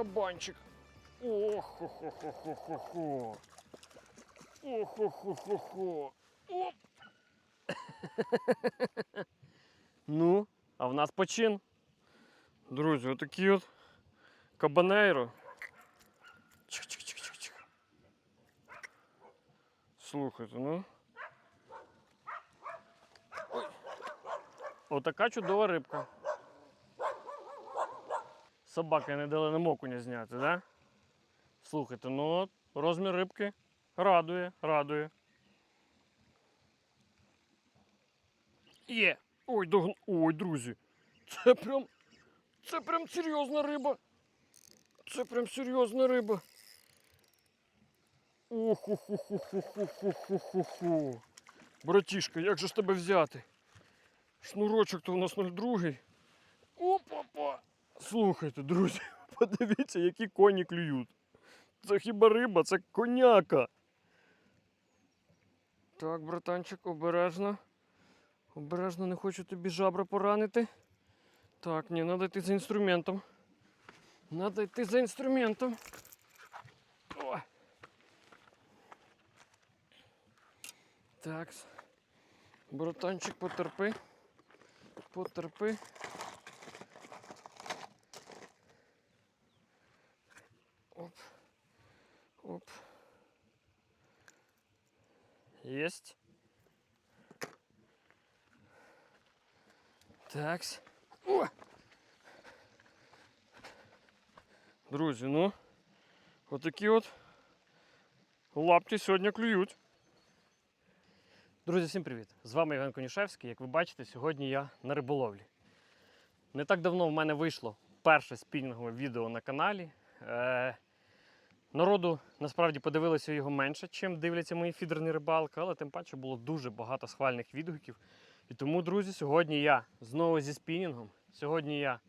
кабанчик. Ох-хо-хо-хо-хо-хо. Ох-хо-хо-хо-хо. Оп. ну, а в нас почин. Друзі, отакі от кабанейро. Слухайте, ну. Отака чудова рибка. Собаки не дали нам окуня зняти, да? Слухайте, ну от, розмір рибки радує, радує. Є. Ой, догн... Ой, друзі. Це прям. Це прям серйозна риба. Це прям серйозна риба. Оху-ху-ху-ху-ху-ху-ху-ху. Братішка, як же ж тебе взяти? Шнурочок то у нас 02. Слухайте, друзі, подивіться, які коні клюють. Це хіба риба, це коняка. Так, братанчик, обережно. Обережно не хочу тобі жабра поранити. Так, ні, треба йти за інструментом. Надо йти за інструментом. О. Так. Братанчик, потерпи. Потерпи. Оп. Оп. Есть. Такс. О! Друзі, ну, отакі от лапті сьогодні клюють. Друзі, всім привіт! З вами Євген Конішевський. Як ви бачите, сьогодні я на риболовлі. Не так давно в мене вийшло перше спінінгове відео на каналі. Е, народу насправді подивилося його менше, чим дивляться мої фідерні рибалки, але тим паче було дуже багато схвальних відгуків. І тому, друзі, сьогодні я знову зі спінінгом. Сьогодні я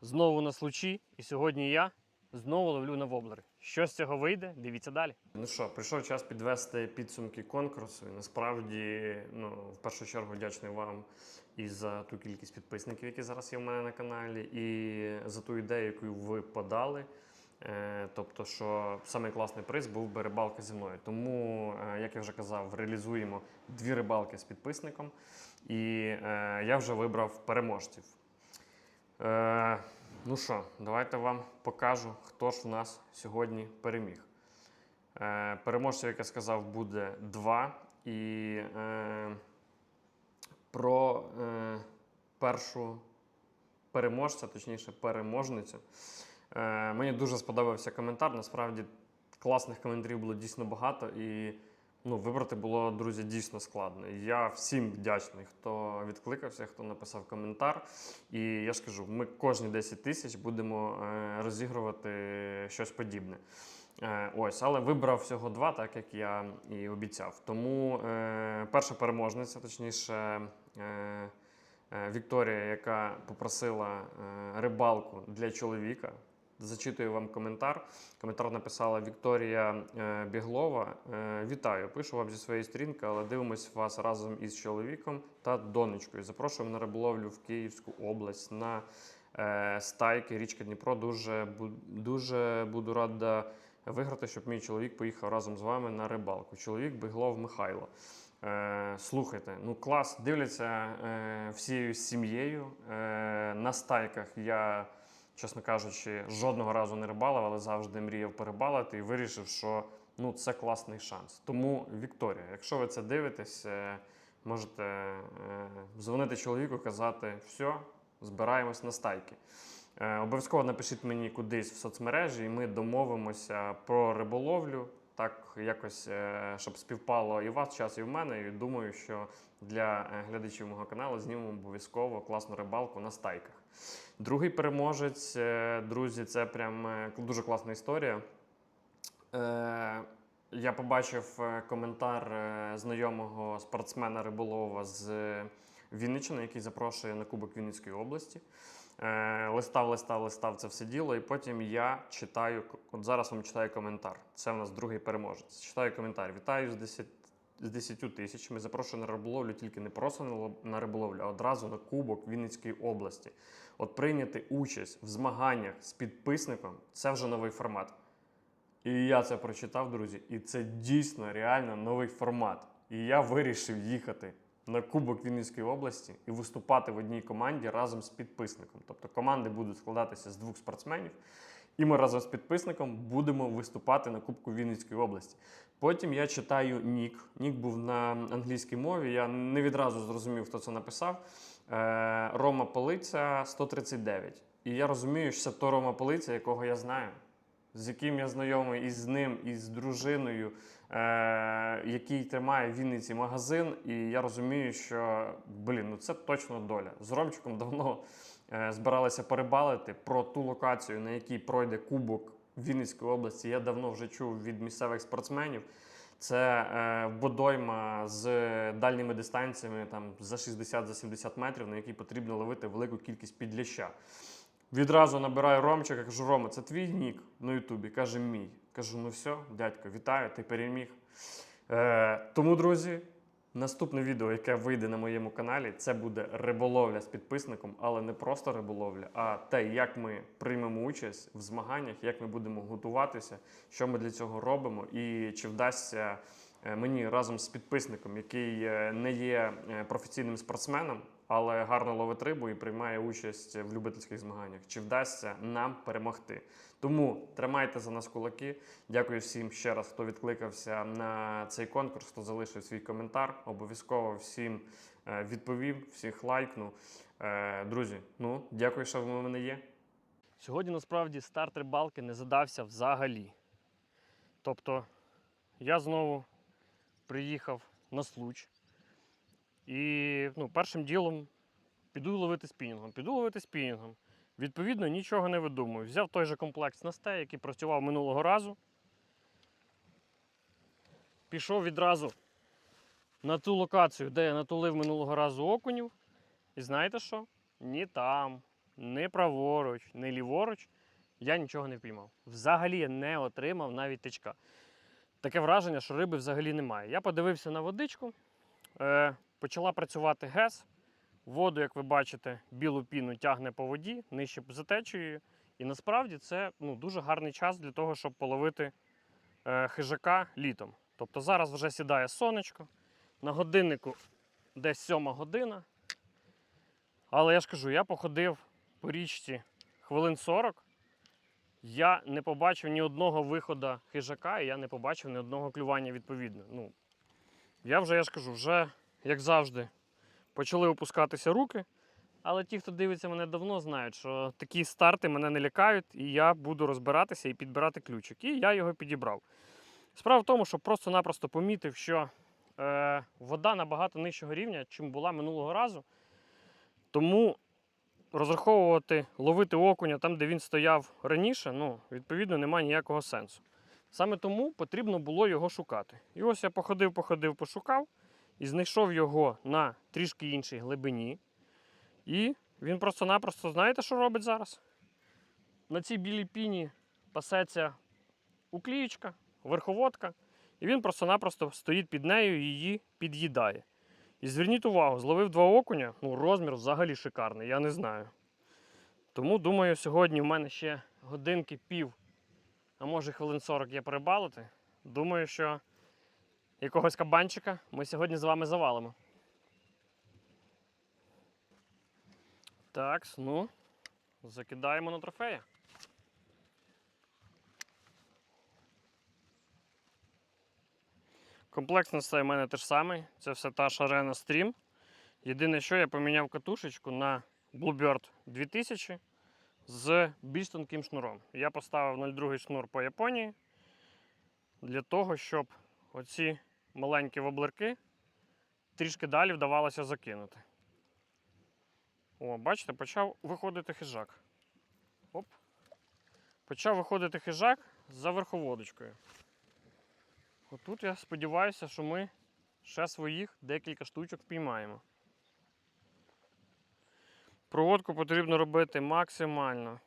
знову на случі, і сьогодні я знову ловлю на воблери. Що з цього вийде? Дивіться далі. Ну що, прийшов час підвести підсумки конкурсу. І насправді, ну, в першу чергу, вдячний вам і за ту кількість підписників, які зараз є в мене на каналі, і за ту ідею, яку ви подали. Е, Тобто, що самий класний приз був би рибалка зі мною. Тому, е, як я вже казав, реалізуємо дві рибалки з підписником. І е, я вже вибрав переможців. Ну що, давайте вам покажу, хто ж у нас сьогодні переміг. Переможців, як я сказав, буде два. І про першу переможця, точніше, переможницю. Е, мені дуже сподобався коментар. Насправді класних коментарів було дійсно багато. І ну, вибрати було, друзі, дійсно складно. Я всім вдячний, хто відкликався, хто написав коментар. І я ж кажу, ми кожні 10 тисяч будемо е, розігрувати щось подібне. Е, Ось, але вибрав всього два, так як я і обіцяв. Тому е, перша переможниця, точніше, е, Вікторія, яка попросила рибалку для чоловіка. Зачитую вам коментар. Коментар написала Вікторія е, Біглова. Е, Вітаю, пишу вам зі своєї сторінки, але дивимось вас разом із чоловіком та донечкою. Запрошуємо на риболовлю в Київську область на е, стайки річка Дніпро. Дуже, дуже буду рада виграти, щоб мій чоловік поїхав разом з вами на рибалку. Чоловік Біглов Михайло. Слухайте, ну клас, дивляться всією сім'єю. На стайках я, чесно кажучи, жодного разу не рибалив, але завжди мріяв перебалити і вирішив, що ну, це класний шанс. Тому, Вікторія, якщо ви це дивитесь, е, можете е, дзвонити чоловіку, казати, все, збираємось на стайки. Е, Обов'язково напишіть мені кудись в соцмережі, і ми домовимося про риболовлю. Так, якось, е, щоб співпало і у вас час, і в мене. І думаю, що для е, глядачів мого каналу знімемо обов'язково класну рибалку на стайках. Другий переможець, е, друзі, це прям дуже класна історія. Я побачив коментар знайомого спортсмена риболова з Вінниччини, який запрошує на Кубок Вінницької області. Е, Листав, листав, листав це все діло, і потім я читаю. От зараз вам читаю коментар. Це в нас другий переможець. Читаю коментар. Вітаю з 10 з 10 тисяч. Ми запрошуємо на риболовлю тільки не просто на риболовлю, а одразу на Кубок Вінницької області. От прийняти участь в змаганнях з підписником це вже новий формат. І я це прочитав, друзі, і це дійсно реально новий формат. І я вирішив їхати на Кубок Вінницької області і виступати в одній команді разом з підписником. Тобто команди будуть складатися з двох спортсменів, і ми разом з підписником будемо виступати на Кубку Вінницької області. Потім я читаю нік. Нік був на англійській мові. Я не відразу зрозумів, хто це написав. Е, Рома Полиця 139. І я розумію, що це то Рома Полиця, якого я знаю, з яким я знайомий і з ним, і з дружиною, е, який тримає в Вінниці магазин. І я розумію, що блін, ну це точно доля. З Ромчиком давно е, збиралися перебалити про ту локацію, на якій пройде Кубок Вінницької області. Я давно вже чув від місцевих спортсменів. Це е, водойма з дальніми дистанціями, там за 60-70 метрів, на якій потрібно ловити велику кількість підляща. Відразу набираю Ромчика, кажу, Рома, це твій нік на Ютубі? Каже, мій. Кажу, ну все, дядько, вітаю, ти переміг. Е, тому, друзі, наступне відео, яке вийде на моєму каналі, це буде риболовля з підписником, але не просто риболовля, а те, як ми приймемо участь в змаганнях, як ми будемо готуватися, що ми для цього робимо, і чи вдасться е, мені разом з підписником, який е, не є е, професійним спортсменом, але гарно ловить рибу і приймає участь в любительських змаганнях. Чи вдасться нам перемогти? Тому тримайте за нас кулаки. Дякую всім ще раз, хто відкликався на цей конкурс, хто залишив свій коментар. Обов'язково всім е, відповів, всіх лайкнув. Е, Друзі, ну дякую, що ви в мене є. Сьогодні насправді старт рибалки не задався взагалі. Тобто я знову приїхав на случ. І ну, першим ділом піду ловити спінінгом. Піду ловити спінінгом. Відповідно, нічого не видумую. Взяв той же комплекс Насте, який працював минулого разу. Пішов відразу на ту локацію, де я натулив минулого разу окунів. І знаєте що? Ні там, ні праворуч, ні ліворуч я нічого не впіймав. Взагалі я не отримав навіть тичка. Таке враження, що риби взагалі немає. Я подивився на водичку, е, почала працювати ГЕС. Воду, як ви бачите, білу піну тягне по воді, нижче за течією. І насправді це ну, дуже гарний час для того, щоб половити е, хижака літом. Тобто зараз вже сідає сонечко, на годиннику десь сьома година. Але я ж кажу, я походив по річці хвилин 40. Я не побачив ні одного виходу хижака, і я не побачив ні одного клювання відповідно. Ну, я вже, я ж кажу, вже, як завжди, почали опускатися руки. Але ті, хто дивиться мене давно, знають, що такі старти мене не лякають, і я буду розбиратися і підбирати ключик. І я його підібрав. Справа в тому, що просто-напросто помітив, що е, вода набагато нижчого рівня, чим була минулого разу. Тому розраховувати, ловити окуня там, де він стояв раніше, ну, відповідно, немає ніякого сенсу. Саме тому потрібно було його шукати. І ось я походив, походив, пошукав і знайшов його на трішки іншій глибині. І він просто-напросто, знаєте, що робить зараз? На цій білій піні пасеться уклієчка, верховодка, і він просто-напросто стоїть під нею і її під'їдає. І зверніть увагу, зловив два окуня, ну розмір взагалі шикарний, я не знаю. Тому думаю, сьогодні в мене ще годинки пів, а може хвилин 40 є перебалити. Думаю, що якогось кабанчика ми сьогодні з вами завалимо. Так, ну, закидаємо на трофея. Комплексність це в мене теж самий. Це все та ж Arena Stream. Єдине, що я поміняв катушечку на Bluebird 2000 з більш тонким шнуром. Я поставив 0,2 шнур по Японії для того, щоб оці маленькі воблерки трішки далі вдавалося закинути. О, бачите, почав виходити хижак. Оп. Почав виходити хижак за верховодочкою. Отут я сподіваюся, що ми ще своїх декілька штучок піймаємо. Проводку потрібно робити максимально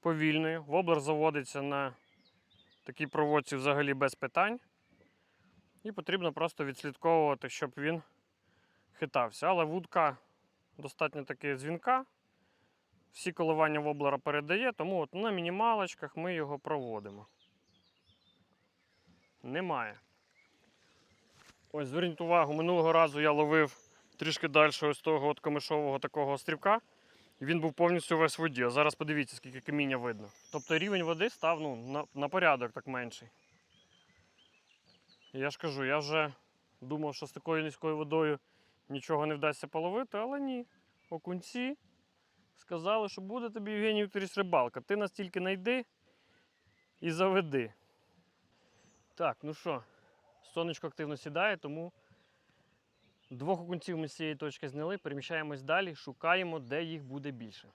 повільною. Воблер заводиться на такій проводці взагалі без питань. І потрібно просто відслідковувати, щоб він хитався. Але вудка достатньо таки дзвінка. Всі коливання воблера передає, тому от на мінімалочках ми його проводимо. Немає. Ось зверніть увагу, минулого разу я ловив трішки далі ось того от комишового такого острівка. Він був повністю весь в воді. А зараз подивіться, скільки каміння видно. Тобто рівень води став ну, на, на порядок так менший. Я ж кажу, я вже думав, що з такою низькою водою нічого не вдасться половити, але ні. Окунці сказали, що буде тобі Євгеній Вікторович рибалка. Ти нас тільки знайди і заведи. Так, ну що, сонечко активно сідає, тому двох окунців ми з цієї точки зняли, переміщаємось далі, шукаємо, де їх буде більше.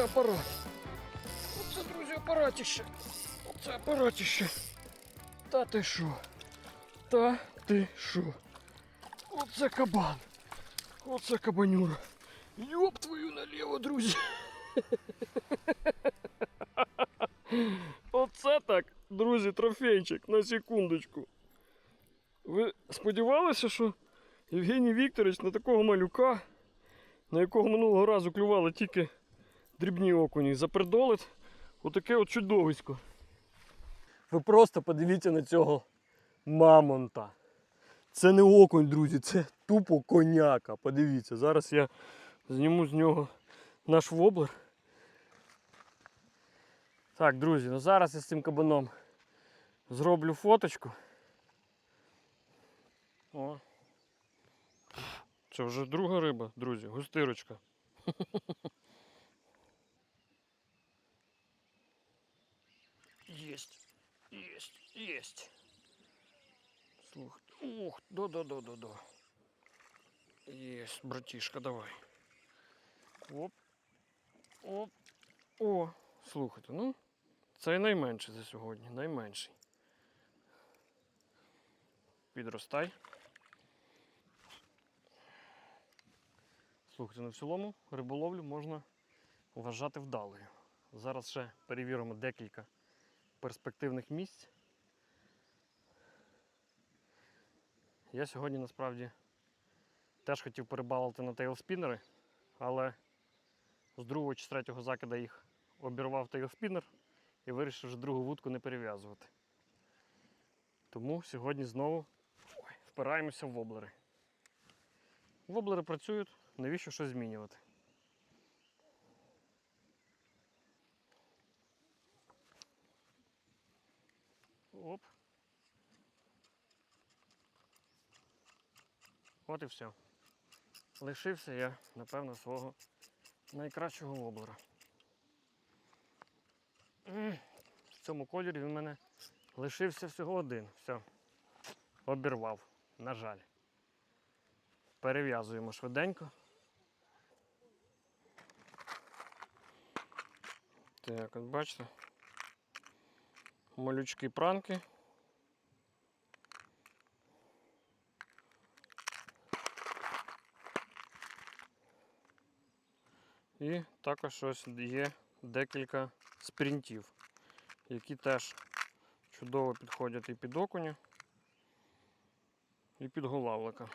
Оце апарат. Оце, друзі, апаратіще. Оце апаратіще. Та ти що? Та ти що? Оце кабан. Оце кабанюра. Йоп твою наліво, друзі. Оце так, друзі, трофейчик на секундочку. Ви сподівалися, що Євгеній Вікторович на такого малюка, на якого минулого разу клювали тільки дрібні окуні, запердолить отаке от чудовисько. Ви просто подивіться на цього мамонта. Це не окунь, друзі, це тупо коняка. Подивіться, зараз я зніму з нього наш воблер. Так, друзі, ну зараз я з цим кабаном зроблю фоточку. О. Це вже друга риба, друзі, густирочка. есть. Слух. Ух, да-да-да-да-да. Есть, братишка, давай. Оп. Оп. О, слухайте, ну, це найменший за сьогодні, найменший. Підростай. Слухайте, ну в цілому риболовлю можна вважати вдалою. Зараз ще перевіримо декілька перспективних місць. Я сьогодні насправді теж хотів перебалити на тейлспінери, але з другого чи з третього закида їх обірвав тейлспінер і вирішив вже другу вудку не перев'язувати. Тому сьогодні знову ой, впираємося в воблери. Воблери працюють, навіщо щось змінювати? Оп. От і все. Лишився я, напевно, свого найкращого воблера. В цьому кольорі він мене лишився всього один. Все. Обірвав, на жаль. Перев'язуємо швиденько. Так, от бачите. Малючки пранки. І також ось є декілька спринтів, які теж чудово підходять і під окуня, і під голавлика.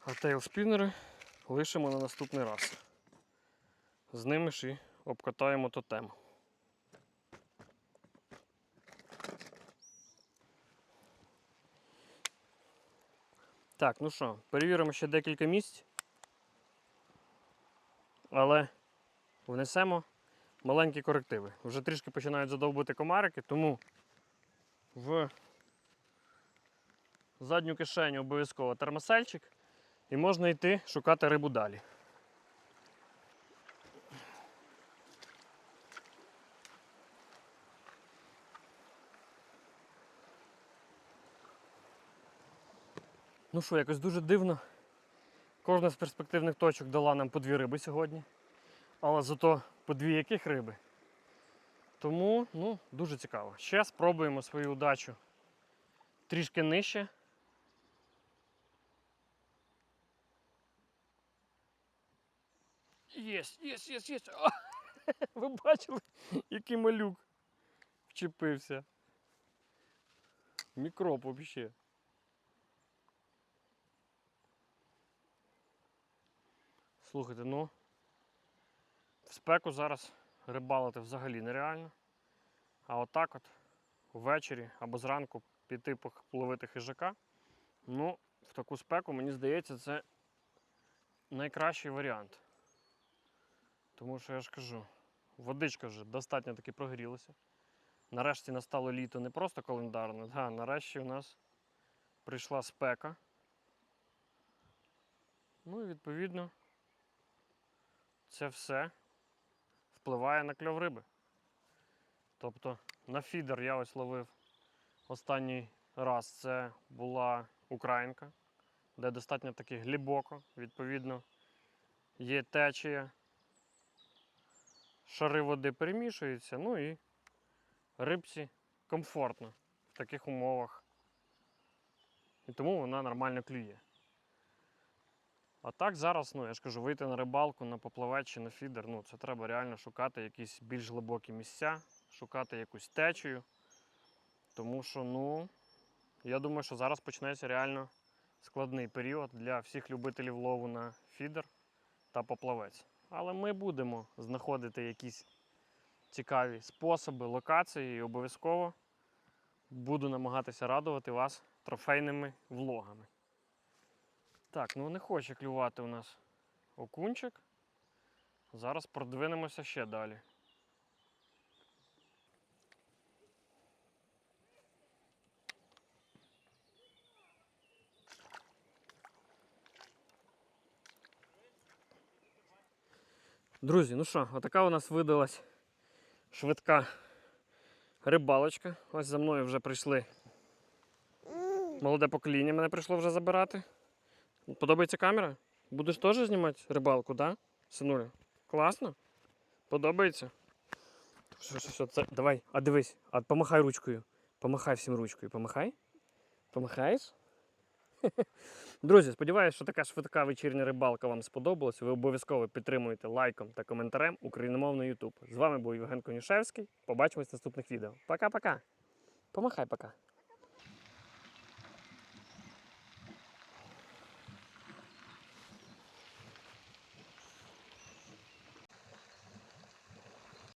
А тейлспінери лишимо на наступний раз. З ними ж і обкатаємо тотем. Так, ну що, перевіримо ще декілька місць. Але внесемо маленькі корективи. Вже трішки починають задовбити комарики, тому в задню кишеню обов'язково термосельчик і можна йти шукати рибу далі. Ну що, якось дуже дивно. Кожна з перспективних точок дала нам по дві риби сьогодні. Але зато по дві яких риби. Тому ну, дуже цікаво. Ще спробуємо свою удачу трішки нижче. Єсть, єсть, єсть. О, Ви бачили, який малюк вчепився. Мікроб взагалі. Слухайте, ну в спеку зараз рибалити взагалі нереально. А отак от ввечері або зранку піти половити хижака. Ну, в таку спеку, мені здається, це найкращий варіант. Тому що я ж кажу, водичка вже достатньо таки прогрілася. Нарешті настало літо не просто календарне, да, нарешті у нас прийшла спека. Ну і відповідно це все впливає на кльов риби. Тобто на фідер я ось ловив останній раз. Це була Українка, де достатньо таки глибоко, відповідно, є течія, шари води перемішуються, ну і рибці комфортно в таких умовах. І тому вона нормально клює. А так зараз, ну я ж кажу, вийти на рибалку, на поплавець чи на фідер, ну це треба реально шукати якісь більш глибокі місця, шукати якусь течію. Тому що, ну, я думаю, що зараз почнеться реально складний період для всіх любителів лову на фідер та поплавець. Але ми будемо знаходити якісь цікаві способи, локації і обов'язково буду намагатися радувати вас трофейними влогами. Так, ну не хоче клювати у нас окунчик. Зараз продвинемося ще далі. Друзі, ну що, отака у нас видалась швидка рибалочка. Ось за мною вже прийшли. Молоде покоління мене прийшло вже забирати. Подобається камера? Будеш теж знімати рибалку, да? Синуля? Класно? Подобається? Все, все, все, це, давай, а дивись, а помахай ручкою. Помахай всім ручкою. Помахай. Помахаєш? Друзі, сподіваюся, що така швидка вечірня рибалка вам сподобалась. Ви обов'язково підтримуєте лайком та коментарем україномовний YouTube. З вами був Євген Конюшевський. Побачимось в наступних відео. Пока-пока. Помахай пока.